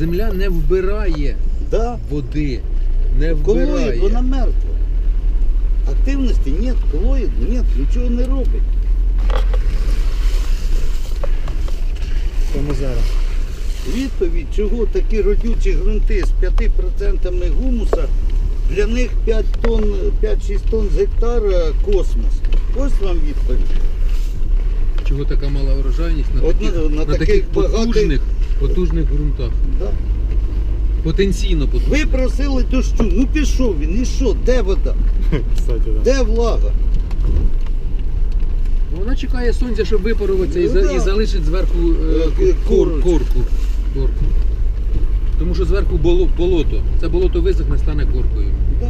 Земля не вбирає Да. води. Не Колоїд, вона мертва. Активності ні, колоїд, ні, нічого не робить. Тому зараз. Відповідь, чого такі родючі ґрунти з 5% гумуса, для них 5 тонн, 5-6 тонн з гектара космос. Ось вам відповідь. Чого така мала урожайність на От таких, на- на на таких таких багатих- потужних, потужних ґрунтах. Да. Потенційно потужних. Ви просили дощу, ну пішов він, і що? Де вода? Кстати, да. Де влага? Ну, Вона чекає сонця, щоб випаруватися і, Ну, за, да. і залишить зверху е, Е, кор, корку. корку. Тому що зверху боло- болото. Це болото висохне, стане коркою. Да.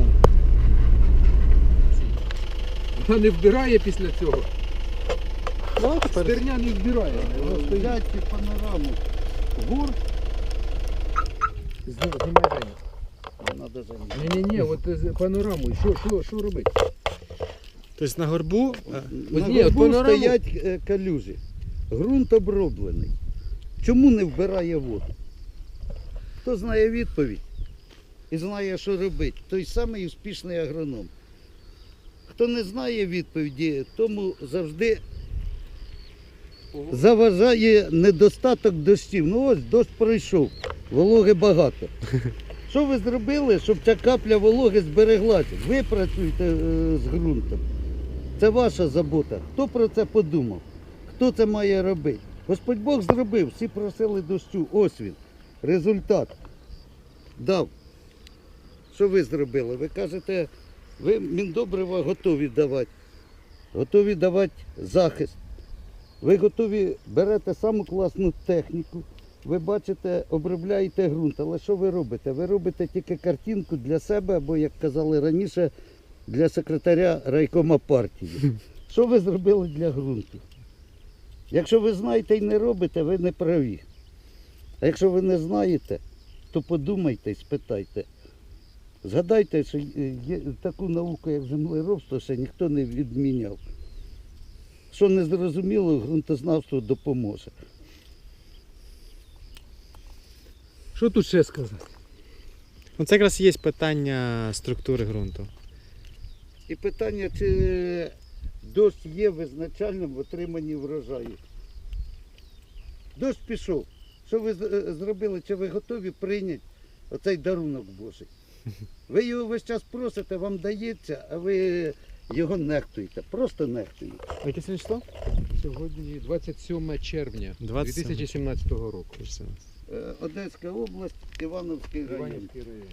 Вона не вбирає після цього. Ну, тепер Стерня не вбирає. Вона стоїть. Панораму. Гор, Зні- Знімай Женя. надо. Ні-ні-ні, от е, з панорамою. Що, що, що робити? тобто на горбу. е, На ні, от горбу панораму- стоять е, калюжі. Ґрунт оброблений. Чому не вбирає воду? Хто знає відповідь і знає, що робити, той самий успішний агроном. Хто не знає відповіді, тому завжди заважає недостаток дощів. Ну ось дощ пройшов, вологи багато. Що ви зробили, щоб ця капля вологи збереглася? Ви працюєте е, з ґрунтом. Це ваша забота. Хто про це подумав? Хто це має робити? Господь Бог зробив, всі просили дощу. Ось він. Результат. Дав. Що ви зробили? Ви кажете, ви міндобрива готові давати. Готові давати захист. Ви готові берете саму класну техніку. Ви бачите, обробляєте ґрунт. Але що ви робите? Ви робите тільки картинку для себе, або, як казали раніше, для секретаря райкома партії. Що ви зробили для ґрунту? Якщо ви знаєте і не робите, ви не праві. А якщо ви не знаєте, то подумайте і спитайте. Згадайте, що є таку науку, як землеробство, ще ніхто не відміняв. Що не зрозуміло, ґрунтознавство допоможе. Що тут ще сказати? Ну, це якраз є питання структури ґрунту. І питання, чи дощ є визначальним в отриманні врожаю. Дощ пішов. Що ви е, зробили? Чи ви готові прийняти оцей дарунок Божий? Ви його весь час просите, вам дається, а ви його нехтуєте. Просто нехтуєте. А яке сьогодні число? Сьогодні 27 червня 2017 року. Е, Одеська область, Івановський район. Іванівський район.